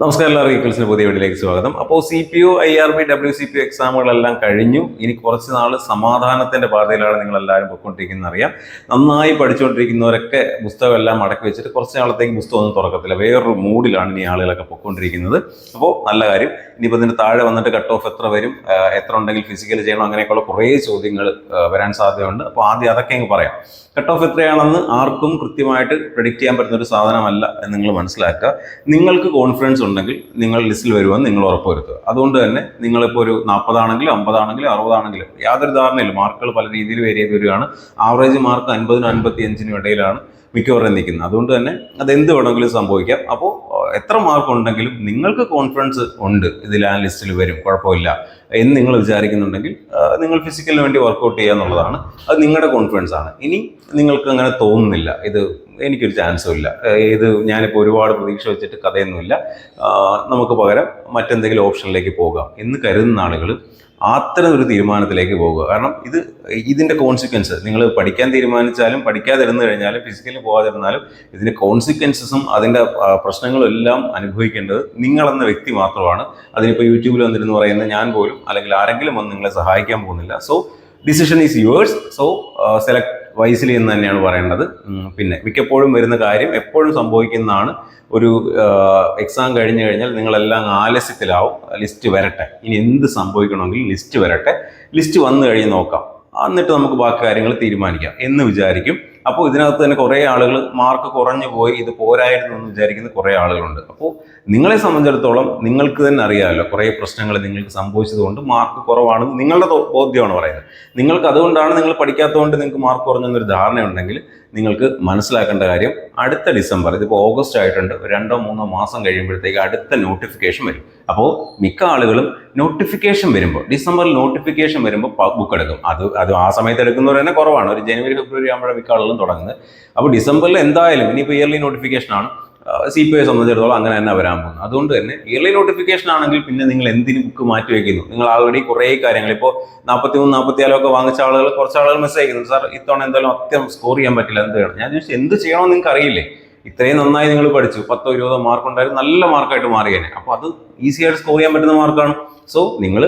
നമസ്കാരം എല്ലാവർക്കും ഈക്വൽസിന് പുതിയ വീട്ടിലേക്ക് സ്വാഗതം. അപ്പോൾ C P U I R B W C P എക്സാമുകളെല്ലാം കഴിഞ്ഞു. ഇനി കുറച്ച് നാൾ സമാധാനത്തിന്റെ പാതയിലാണ് നിങ്ങൾ എല്ലാവരും പൊയ്ക്കൊണ്ടിരിക്കുന്നത് അറിയാം നന്നായി പഠിച്ചുകൊണ്ടിരിക്കുന്നവരൊക്കെ പുസ്തകം എല്ലാം അടക്കി വെച്ചിട്ട് കുറച്ച് നാളത്തേക്ക് പുസ്തകം ഒന്നും തുറക്കത്തില്ല. വേറൊരു മൂഡിലാണ് ഇനി ആളുകളൊക്കെ പൊയ്ക്കൊണ്ടിരിക്കുന്നത്. അപ്പോൾ നല്ല കാര്യം ഇനിയിപ്പോൾ ഇതിന് താഴെ വന്നിട്ട് കട്ട് ഓഫ് എത്ര വരും എത്ര ഉണ്ടെങ്കിൽ ഫിസിക്കൽ ചെയ്യണം അങ്ങനെയൊക്കെയുള്ള കുറേ ചോദ്യങ്ങൾ വരാൻ സാധ്യതയുണ്ട്. അപ്പോൾ ആദ്യം അതൊക്കെ അങ്ങ് പറയാം. കട്ട് ഓഫ് എത്രയാണെന്ന് ആർക്കും കൃത്യമായിട്ട് പ്രഡിക്റ്റ് ചെയ്യാൻ പറ്റുന്ന ഒരു സാധനമല്ല എന്ന് നിങ്ങൾ മനസ്സിലാക്കുക. നിങ്ങൾക്ക് കോൺഫിഡൻസ് ഉണ്ടെങ്കിൽ നിങ്ങൾ ലിസ്റ്റിൽ വരുമെന്ന് നിങ്ങൾ ഉറപ്പുവരുത്തുക. അതുകൊണ്ട് തന്നെ നിങ്ങളിപ്പോൾ ഒരു നാൽപ്പതാണെങ്കിലും അമ്പതാണെങ്കിലും അറുപതാണെങ്കിലും യാതൊരു ധാരണയില്ല. മാർക്കുകൾ പല രീതിയിൽ വേരി ചെയ്ത് വരികയാണ്. ആവറേജ് മാർക്ക് അൻപതിനും അൻപത്തി അഞ്ചിനും ഇടയിലാണ്. മിക്കവാറും നിൽക്കുന്നത്. അതുകൊണ്ട് തന്നെ അത് എന്ത് വേണമെങ്കിലും സംഭവിക്കാം. അപ്പോൾ എത്ര മാർക്ക് ഉണ്ടെങ്കിലും നിങ്ങൾക്ക് കോൺഫിഡൻസ് ഉണ്ട് ഇതിൽ ആ ലിസ്റ്റിൽ വരും കുഴപ്പമില്ല എന്ന് നിങ്ങൾ വിചാരിക്കുന്നുണ്ടെങ്കിൽ നിങ്ങൾ ഫിസിക്കലിന് വേണ്ടി വർക്കൗട്ട് ചെയ്യുക എന്നുള്ളതാണ്. അത് നിങ്ങളുടെ കോൺഫിഡൻസ് ആണ്. ഇനി നിങ്ങൾക്ക് അങ്ങനെ തോന്നുന്നില്ല. ഇത് എനിക്കൊരു ചാൻസും ഇല്ല. ഇത് ഞാനിപ്പോൾ ഒരുപാട് പ്രതീക്ഷ വെച്ചിട്ട് കഥയൊന്നുമില്ല. നമുക്ക് പകരം മറ്റെന്തെങ്കിലും ഓപ്ഷനിലേക്ക് പോകാം എന്ന് കരുതുന്ന ആളുകൾ അത്തരം ഒരു തീരുമാനത്തിലേക്ക് പോകുക. കാരണം ഇത് ഇതിന്റെ കോൺസിക്വൻസ് നിങ്ങൾ പഠിക്കാൻ തീരുമാനിച്ചാലും പഠിക്കാതിരുന്നു കഴിഞ്ഞാലും ഫിസിക്കലി പോകാതിരുന്നാലും ഇതിന്റെ കോൺസിക്വൻസസും അതിന്റെ പ്രശ്നങ്ങളും എല്ലാം അനുഭവിക്കേണ്ടത് നിങ്ങളെന്ന വ്യക്തി മാത്രമാണ്. അതിനിപ്പോൾ യൂട്യൂബിൽ വന്നിരുന്നു പറയുന്നത് ഞാൻ പോലും അല്ലെങ്കിൽ ആരെങ്കിലും വന്ന് നിങ്ങളെ സഹായിക്കാൻ പോകുന്നില്ല. So decision is yours so select wisely എന്ന് തന്നെയാണ് പറയേണ്ടത്. പിന്നെ മിക്കപ്പോഴും വരുന്ന കാര്യം എപ്പോഴും സംഭവിക്കുന്നതാണ് ഒരു എക്സാം കഴിഞ്ഞു കഴിഞ്ഞാൽ നിങ്ങളെല്ലാം ആലസ്യത്തിലാവും. ലിസ്റ്റ് വരട്ടെ. ഇനി എന്ത് സംഭവിക്കണമെങ്കിലും ലിസ്റ്റ് വരട്ടെ. ലിസ്റ്റ് വന്നു കഴിഞ്ഞ് നോക്കാം. എന്നിട്ട് നമുക്ക് ബാക്കി കാര്യങ്ങൾ തീരുമാനിക്കാം എന്ന് വിചാരിക്കും. അപ്പോൾ ഇതിനകത്ത് തന്നെ കുറേ ആളുകൾ മാർക്ക് കുറഞ്ഞു പോയി ഇത് പോരായിരുന്നു എന്ന് വിചാരിക്കുന്ന കുറേ ആളുകളുണ്ട്. അപ്പോൾ നിങ്ങളെ സംബന്ധിച്ചിടത്തോളം നിങ്ങൾക്ക് തന്നെ അറിയാമല്ലോ കുറേ പ്രശ്നങ്ങൾ നിങ്ങൾക്ക് സംഭവിച്ചതുകൊണ്ട് മാർക്ക് കുറവാണെന്ന് നിങ്ങളുടെ ബോധ്യമാണ് പറയുന്നത്. നിങ്ങൾക്ക് അതുകൊണ്ടാണ് നിങ്ങൾ പഠിക്കാത്തതുകൊണ്ട് നിങ്ങൾക്ക് മാർക്ക് കുറഞ്ഞെന്നൊരു ധാരണയുണ്ടെങ്കിൽ നിങ്ങൾക്ക് മനസ്സിലാക്കേണ്ട കാര്യം അടുത്ത ഡിസംബർ ഇതിപ്പോൾ ഓഗസ്റ്റ് ആയിട്ടുണ്ട് രണ്ടോ മൂന്നോ മാസം കഴിയുമ്പോഴത്തേക്ക് അടുത്ത നോട്ടിഫിക്കേഷൻ വരും. അപ്പോൾ മിക്ക ആളുകളും നോട്ടിഫിക്കേഷൻ വരുമ്പോൾ ഡിസംബറിൽ നോട്ടിഫിക്കേഷൻ വരുമ്പോൾ ബുക്ക് എടുക്കും. അത് അത് ആ സമയത്ത് എടുക്കുന്നവർ തന്നെ കുറവാണ്. ഒരു ജനുവരി ഫെബ്രുവരി ആകുമ്പോഴേ മിക്ക ആളുകളും തുടങ്ങുന്നത്. അപ്പോൾ ഡിസംബറിൽ എന്തായാലും ഇനിയിപ്പോൾ ഇയർലി നോട്ടിഫിക്കേഷൻ ആണ്. സി പി ഐ സംബന്ധിച്ചിടത്തോളം അങ്ങനെ തന്നെ വരാൻ പോകുന്നത്. അതുകൊണ്ട് തന്നെ ഇയർലി നോട്ടിഫിക്കേഷൻ ആണെങ്കിൽ പിന്നെ നിങ്ങൾ എന്തിന് ബുക്ക് മാറ്റി വയ്ക്കുന്നു നിങ്ങൾ ആൾറെഡി കുറേ കാര്യങ്ങൾ ഇപ്പോൾ നാൽപ്പത്തി മൂന്ന് ഒക്കെ വാങ്ങിച്ച ആളുകൾ കുറച്ച് ആളുകൾ മെസ്സേജ് അയക്കുന്നു സാർ ഇത്തവണ എന്തായാലും അത്യം സ്കോർ ചെയ്യാൻ പറ്റില്ല. എന്ത് ചെയ്യണം? ഞാൻ ചോദിച്ചു എന്ത് ചെയ്യണമെന്ന് നിങ്ങൾക്ക് അറിയില്ലേ? ഇത്രയും നന്നായി നിങ്ങൾ പഠിച്ചു. പത്തോ ഇരുപതോ മാർക്ക് ഉണ്ടായിരുന്നു നല്ല മാർക്കായിട്ട് മാറിയേനെ അപ്പോൾ അത് ഈസിയായിട്ട് സ്കോർ ചെയ്യാൻ പറ്റുന്ന മാർക്കാണ് സോ നിങ്ങൾ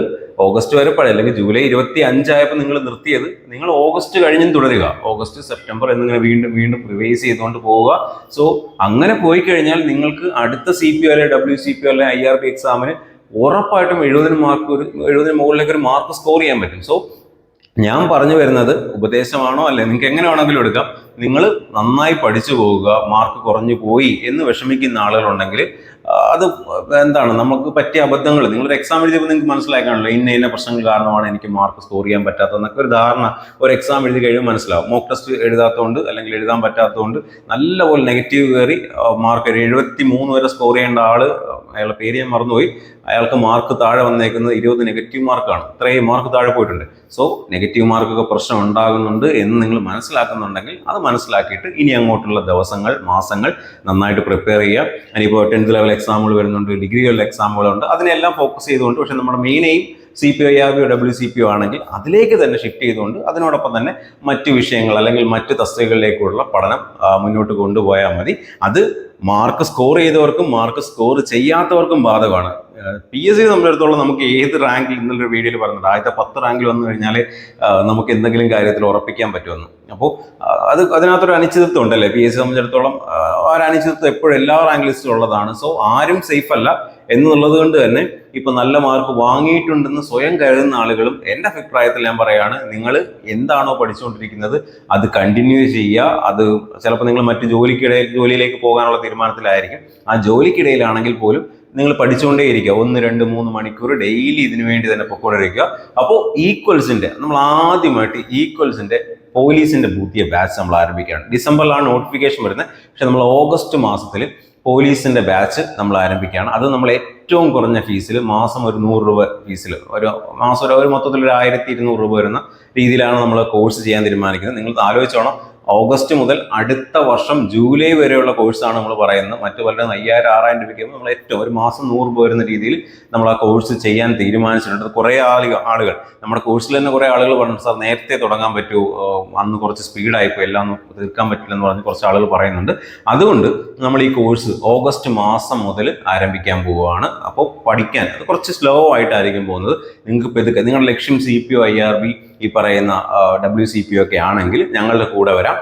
ഓഗസ്റ്റ് വരെ പഴയ അല്ലെങ്കിൽ ജൂലൈ ഇരുപത്തി അഞ്ചായപ്പോൾ നിങ്ങൾ നിർത്തിയത്. നിങ്ങൾ ഓഗസ്റ്റ് കഴിഞ്ഞും തുടരുക. ഓഗസ്റ്റ് സെപ്റ്റംബർ എന്നിങ്ങനെ വീണ്ടും വീണ്ടും റിവൈസ് ചെയ്തുകൊണ്ട് പോവുക. സോ അങ്ങനെ പോയി കഴിഞ്ഞാൽ നിങ്ങൾക്ക് അടുത്ത സി പി അല്ലെ ഡബ്ല്യു സി പി അല്ലെ ഐ ആർ പി എക്സാമിന് ഉറപ്പായിട്ടും എഴുപതിന് മാർക്ക് ഒരു എഴുപതിന് മുകളിലേക്ക് ഒരു മാർക്ക് സ്കോർ ചെയ്യാൻ പറ്റും. സോ ഞാൻ പറഞ്ഞു വരുന്നത് ഉപദേശമാണോ അല്ലെ? നിങ്ങൾക്ക് എങ്ങനെ വേണമെങ്കിലും എടുക്കാം. നിങ്ങൾ നന്നായി പഠിച്ചു പോവുക. മാർക്ക് കുറഞ്ഞു പോയി എന്ന് വിഷമിക്കുന്ന ആളുകളുണ്ടെങ്കിൽ അത് എന്താണ്? നമുക്ക് പറ്റിയ അബദ്ധങ്ങൾ. നിങ്ങളൊരു എക്സാം എഴുതിയപ്പോൾ നിങ്ങൾക്ക് മനസ്സിലാക്കാണല്ലോ ഇന്ന ഇന്ന പ്രശ്നങ്ങൾ കാരണമാണ് എനിക്ക് മാർക്ക് സ്കോർ ചെയ്യാൻ പറ്റാത്തതെന്നൊക്കെ ഒരു ധാരണ ഒരു എക്സാം എഴുതി കഴിയുമ്പോൾ മനസ്സിലാവും. മോക്ക് ടെസ്റ്റ് എഴുതാത്തതുകൊണ്ട് അല്ലെങ്കിൽ എഴുതാൻ പറ്റാത്തതുകൊണ്ട് നല്ലപോലെ നെഗറ്റീവ് കയറി മാർക്ക് ഒരു എഴുപത്തി മൂന്ന് വരെ സ്കോർ ചെയ്യേണ്ട ആൾ അയാളുടെ പേര് ഞാൻ മറന്നുപോയി. അയാൾക്ക് മാർക്ക് താഴെ വന്നേക്കുന്നത് ഇരുപത് നെഗറ്റീവ് മാർക്കാണ് ഇത്രയും മാർക്ക് താഴെ പോയിട്ടുണ്ട്. സോ നെഗറ്റീവ് മാർക്കൊക്കെ പ്രശ്നം ഉണ്ടാകുന്നുണ്ട് എന്ന് നിങ്ങൾ മനസ്സിലാക്കുന്നുണ്ടെങ്കിൽ അത് മനസ്സിലാക്കിയിട്ട് ഇനി അങ്ങോട്ടുള്ള ദിവസങ്ങൾ മാസങ്ങൾ നന്നായിട്ട് പ്രിപ്പയർ ചെയ്യുക. ഇനിയിപ്പോൾ ടെൻത്ത് ലെവൽ എക്സാമുകൾ വരുന്നുണ്ട് ഡിഗ്രി എക്സാമുകളുണ്ട് അതിനെല്ലാം ഫോക്കസ് ചെയ്തുകൊണ്ട് പക്ഷേ നമ്മുടെ main aim C P I R B W C P O ആണെങ്കിൽ അതിലേക്ക് തന്നെ ഷിഫ്റ്റ് ചെയ്തുകൊണ്ട് അതിനോടൊപ്പം തന്നെ മറ്റു വിഷയങ്ങൾ അല്ലെങ്കിൽ മറ്റു തസ്തികകളിലേക്കുള്ള പഠനം മുന്നോട്ട് കൊണ്ടുപോയാൽ മതി. അത് മാർക്ക് സ്കോർ ചെയ്തവർക്കും മാർക്ക് സ്കോർ ചെയ്യാത്തവർക്കും ബാധകമാണ്. പി എസ് സി സംബന്ധിച്ചിടത്തോളം നമുക്ക് ഏത് റാങ്കിൽ ഇന്നലെ ഒരു വീഡിയോയിൽ പറഞ്ഞത് ആദ്യത്തെ പത്ത് റാങ്കിൽ വന്നു കഴിഞ്ഞാൽ നമുക്ക് എന്തെങ്കിലും കാര്യത്തിൽ ഉറപ്പിക്കാൻ പറ്റുമെന്ന്. അപ്പോൾ അത് അതിനകത്തൊരു അനിശ്ചിതത്വം ഉണ്ടല്ലേ? പി എസ് സി സംബന്ധിച്ചിടത്തോളം ആ, ഒരു അനിശ്ചിതത്വം എപ്പോഴും എല്ലാ റാങ്ക് ലിസ്റ്റിലും ഉള്ളതാണ്. സോ ആരും സേഫ് അല്ല. എന്നുള്ളത് കൊണ്ട് തന്നെ ഇപ്പൊ നല്ല മാർക്ക് വാങ്ങിയിട്ടുണ്ടെന്ന് സ്വയം കരുതുന്ന ആളുകളും എന്റെ അഭിപ്രായത്തിൽ ഞാൻ പറയാണ് നിങ്ങൾ എന്താണോ പഠിച്ചുകൊണ്ടിരിക്കുന്നത് അത് കണ്ടിന്യൂ ചെയ്യുക. അത് ചിലപ്പോൾ നിങ്ങൾ മറ്റ് ജോലിക്കിടയിൽ ജോലിയിലേക്ക് പോകാനുള്ള തീരുമാനത്തിലായിരിക്കും. ആ ജോലിക്കിടയിലാണെങ്കിൽ പോലും നിങ്ങൾ പഠിച്ചുകൊണ്ടേയിരിക്കുക. ഒന്ന് രണ്ട് മൂന്ന് മണിക്കൂർ ഡെയിലി ഇതിനു വേണ്ടി തന്നെ പൊക്കോണ്ടിരിക്കുക. അപ്പോൾ ഈക്വൽസിന്റെ നമ്മൾ ആദ്യമായിട്ട് ഈക്വൽസിന്റെ പോലീസിന്റെ പുതിയ ബാച്ച് നമ്മൾ ആരംഭിക്കുകയാണ്. ഡിസംബറിലാണ് നോട്ടിഫിക്കേഷൻ വരുന്നത്. പക്ഷെ നമ്മൾ ഓഗസ്റ്റ് മാസത്തിൽ പോലീസിന്റെ ബാച്ച് നമ്മൾ ആരംഭിക്കുകയാണ്. അത് നമ്മൾ ഏറ്റവും കുറഞ്ഞ ഫീസിൽ മാസം ഒരു നൂറ് രൂപ ഫീസിൽ ഒരു മാസം ഒരു മൊത്തത്തിൽ ഒരു ആയിരത്തി ഇരുന്നൂറ് രൂപ വരുന്ന രീതിയിലാണ് നമ്മൾ കോഴ്സ് ചെയ്യാൻ തീരുമാനിക്കുന്നത്. നിങ്ങൾ ആലോചിച്ചോണം ഓഗസ്റ്റ് മുതൽ അടുത്ത വർഷം ജൂലൈ വരെയുള്ള കോഴ്സാണ് നമ്മൾ പറയുന്നത്. മറ്റു പലരും അയ്യായിരം ആറായിരം രൂപയ്ക്ക് നമ്മൾ ഏറ്റവും ഒരു മാസം നൂറ് രൂപ വരുന്ന രീതിയിൽ നമ്മൾ ആ കോഴ്സ് ചെയ്യാൻ തീരുമാനിച്ചിട്ടുണ്ട്. കുറേ ആളുകൾ ആളുകൾ. നമ്മുടെ കോഴ്സിൽ തന്നെ കുറേ ആളുകൾ പറഞ്ഞു സാർ നേരത്തെ തുടങ്ങാൻ പറ്റൂ. അന്ന് കുറച്ച് സ്പീഡായിപ്പോൾ എല്ലാം തീർക്കാൻ പറ്റില്ല എന്ന് പറഞ്ഞ് കുറച്ച് ആളുകൾ പറയുന്നുണ്ട്. അതുകൊണ്ട് നമ്മൾ ഈ കോഴ്സ് ഓഗസ്റ്റ് മാസം മുതൽ ആരംഭിക്കാൻ പോവുകയാണ്. അപ്പോൾ പഠിക്കാൻ അത് കുറച്ച് സ്ലോ ആയിട്ടായിരിക്കും പോകുന്നത്. നിങ്ങൾക്ക് പെതുക്കെ നിങ്ങളുടെ ലക്ഷ്യം C P O I R B ഈ പറയുന്ന ഡബ്ല്യു സി പി ഒക്കെ ആണെങ്കിൽ ഞങ്ങളുടെ കൂടെ വരാം.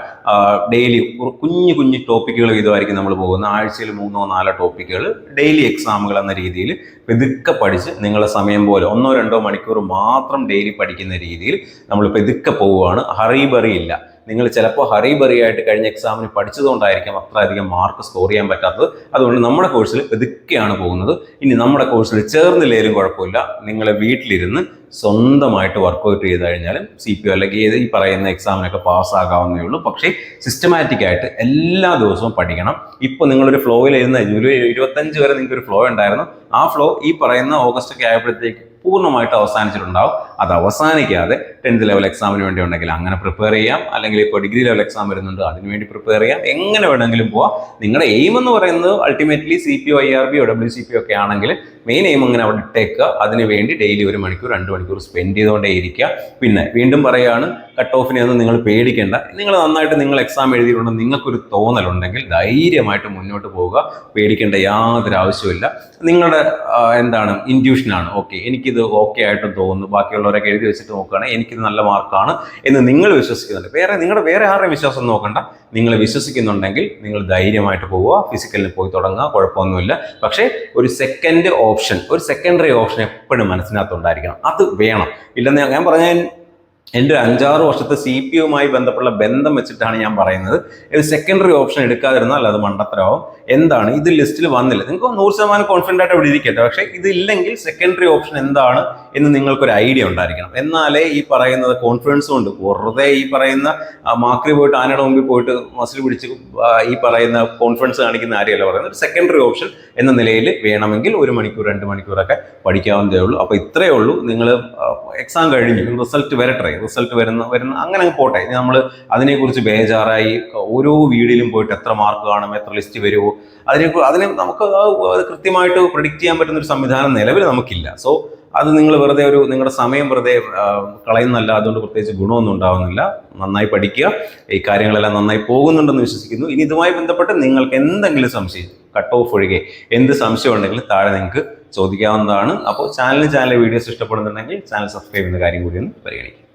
ഡെയിലി കുഞ്ഞു കുഞ്ഞു ടോപ്പിക്കുകൾ വീതമായിരിക്കും നമ്മൾ പോകുന്നത്. ആഴ്ചയിൽ മൂന്നോ നാലോ ടോപ്പിക്കുകൾ ഡെയിലി എക്സാമുകൾ എന്ന രീതിയിൽ പെതുക്കെ പഠിച്ച് നിങ്ങളുടെ സമയം പോലെ ഒന്നോ രണ്ടോ മണിക്കൂർ മാത്രം ഡെയിലി പഠിക്കുന്ന രീതിയിൽ നമ്മൾ പെതുക്കെ പോവുകയാണ്. ഹറിബറി ഇല്ല നിങ്ങൾ ചിലപ്പോൾ ഹറിബറി ആയിട്ട് കഴിഞ്ഞ എക്സാമിന് പഠിച്ചതുകൊണ്ടായിരിക്കും അത്രയധികം മാർക്ക് സ്കോർ ചെയ്യാൻ പറ്റാത്തത്. അതുകൊണ്ട് നമ്മുടെ കോഴ്സിൽ പെതുക്കെയാണ് പോകുന്നത്. ഇനി നമ്മുടെ കോഴ്സിൽ ചേർന്നില്ലേലും കുഴപ്പമില്ല. നിങ്ങളെ വീട്ടിലിരുന്ന് സ്വന്തമായിട്ട് വർക്കൗട്ട് ചെയ്ത് കഴിഞ്ഞാലും സി പി ഒ അല്ലെങ്കിൽ ഏത് ഈ പറയുന്ന എക്സാമിനൊക്കെ പാസ്സാകാവുന്നേ ഉള്ളൂ. പക്ഷേ സിസ്റ്റമാറ്റിക് ആയിട്ട് എല്ലാ ദിവസവും പഠിക്കണം. ഇപ്പോൾ നിങ്ങളൊരു ഫ്ലോയിൽ ഇരുന്ന ജൂലൈ ഇരുപത്തഞ്ച് വരെ നിങ്ങൾക്ക് ഒരു ഫ്ലോ ഉണ്ടായിരുന്നു. ആ ഫ്ലോ ഈ പറയുന്ന ഓഗസ്റ്റ് ഒക്കെ ആയപ്പോഴത്തേക്ക് പൂർണമായിട്ട് അവസാനിച്ചിട്ടുണ്ടാവും. അത് അവസാനിക്കാതെ ടെൻത്ത് ലെവൽ എക്സാമിന് വേണ്ടി ഉണ്ടെങ്കിൽ അങ്ങനെ പ്രിപ്പയർ ചെയ്യാം. അല്ലെങ്കിൽ ഇപ്പോൾ ഡിഗ്രി ലെവൽ എക്സാം വരുന്നുണ്ട് അതിനുവേണ്ടി പ്രിപ്പയർ ചെയ്യാം. എങ്ങനെ വേണമെങ്കിലും പോവാം. നിങ്ങളുടെ എയിം എന്ന് പറയുന്നത് ultimately C P O I R B O W C P ഒക്കെ ആണെങ്കിൽ മെയിൻ എയിം അങ്ങനെ അവിടെ ഇട്ടേക്കുക അതിന് വേണ്ടി ഡെയിലി ഒരു മണിക്കൂർ രണ്ട് മണിക്കൂർ സ്പെൻഡ് ചെയ്തുകൊണ്ടേ ഇരിക്കുക. പിന്നെ വീണ്ടും പറയുകയാണ് കട്ട് ഓഫിനെ ഒന്നും നിങ്ങൾ പേടിക്കേണ്ട. നിങ്ങൾ നന്നായിട്ട് നിങ്ങൾ എക്സാം എഴുതിയിട്ടുണ്ടെങ്കിൽ നിങ്ങൾക്കൊരു തോന്നലുണ്ടെങ്കിൽ ധൈര്യമായിട്ട് മുന്നോട്ട് പോവുക. പേടിക്കേണ്ട യാതൊരു ആവശ്യമില്ല നിങ്ങളുടെ എന്താണ് ഇൻഡ്യൂഷനാണ് ഓക്കെ എനിക്കിത് ഓക്കെ ആയിട്ട് തോന്നുന്നു. ബാക്കിയുള്ളവരൊക്കെ എഴുതി വെച്ചിട്ട് നോക്കുകയാണെങ്കിൽ എനിക്കിത് നല്ല മാർക്കാണ് എന്ന് നിങ്ങൾ വിശ്വസിക്കുന്നുണ്ട്. വേറെ നിങ്ങളുടെ വേറെ ആരുടെയും വിശ്വാസം നോക്കണ്ട. നിങ്ങൾ വിശ്വസിക്കുന്നുണ്ടെങ്കിൽ നിങ്ങൾ ധൈര്യമായിട്ട് പോവുക ഫിസിക്കലിൽ പോയി തുടങ്ങുക കുഴപ്പമൊന്നുമില്ല. പക്ഷേ ഒരു സെക്കൻഡ് ഓപ്ഷൻ ഒരു സെക്കൻഡറി ഓപ്ഷൻ എപ്പോഴും മനസ്സിനകത്തുണ്ടായിരിക്കണം അത് വേണം. ഇല്ലെന്ന് ഞാൻ- ഞാൻ പറഞ്ഞ എന്റെ ഒരു അഞ്ചാറ് വർഷത്തെ സി പി യുമായി ബന്ധപ്പെട്ട ബന്ധം വെച്ചിട്ടാണ് ഞാൻ പറയുന്നത്. ഒരു സെക്കൻഡറി ഓപ്ഷൻ എടുക്കാതിരുന്നാൽ അത് മണ്ടത്തരമാവും. എന്താണ്? ഇത് ലിസ്റ്റിൽ വന്നില്ല. നിങ്ങൾക്ക് നൂറ് ശതമാനം കോൺഫിഡന്റ് ആയിട്ട് ഇവിടെ ഇരിക്കട്ടെ. പക്ഷേ ഇതില്ലെങ്കിൽ സെക്കൻഡറി ഓപ്ഷൻ എന്താണ് എന്ന് നിങ്ങൾക്കൊരു ഐഡിയ ഉണ്ടായിരിക്കണം. എന്നാലേ ഈ പറയുന്നത് കോൺഫിഡൻസ് കൊണ്ട് വെറുതെ ഈ പറയുന്ന മാക്രി പോയിട്ട് ആനയുടെ മുമ്പിൽ പോയിട്ട് മസിൽ പിടിച്ച് ഈ പറയുന്ന കോൺഫിഡൻസ് കാണിക്കുന്ന ആരെയല്ല പറയുന്നത്. ഒരു സെക്കൻഡറി ഓപ്ഷൻ എന്ന നിലയിൽ വേണമെങ്കിൽ ഒരു മണിക്കൂർ രണ്ട് മണിക്കൂറൊക്കെ പഠിക്കാവുന്നതേ ഉള്ളൂ. അപ്പോൾ ഇത്രയേ ഉള്ളൂ. നിങ്ങൾ എക്സാം കഴിഞ്ഞു. റിസൾട്ട് വരട്ടെ റിസൾട്ട് വരുന്ന വരുന്ന അങ്ങനെ അങ്ങ് പോട്ടെ. നമ്മൾ അതിനെക്കുറിച്ച് ബേജാറായി ഓരോ വീടിലും പോയിട്ട് എത്ര മാർക്ക് കാണും എത്ര ലിസ്റ്റ് വരുമോ അതിനെ അതിനെ നമുക്ക് കൃത്യമായിട്ട് പ്രിഡിക്റ്റ് ചെയ്യാൻ പറ്റുന്ന ഒരു സംവിധാനം നിലവിൽ നമുക്കില്ല. സോ അത് നിങ്ങൾ വെറുതെ ഒരു നിങ്ങളുടെ സമയം വെറുതെ കളയുന്നല്ല അതുകൊണ്ട് പ്രത്യേകിച്ച് ഗുണമൊന്നും ഉണ്ടാവുന്നില്ല. നന്നായി പഠിക്കുക. ഈ കാര്യങ്ങളെല്ലാം നന്നായി പോകുന്നുണ്ടെന്ന് വിശ്വസിക്കുന്നു. ഇനി ഇതുമായി ബന്ധപ്പെട്ട് നിങ്ങൾക്ക് എന്തെങ്കിലും സംശയം കട്ട് ഓഫ് ഒഴികെ എന്ത് സംശയം ഉണ്ടെങ്കിലും താഴെ നിങ്ങൾക്ക് ചോദിക്കാവുന്നതാണ്. അപ്പോൾ ചാനലിന് ചാനലിലെ വീഡിയോസ് ഇഷ്ടപ്പെടുന്നുണ്ടെങ്കിൽ ചാനൽ സബ്സ്ക്രൈബ് ചെയ്യുന്ന കാര്യം കൂടി ഒന്ന് പരിഗണിക്കുക.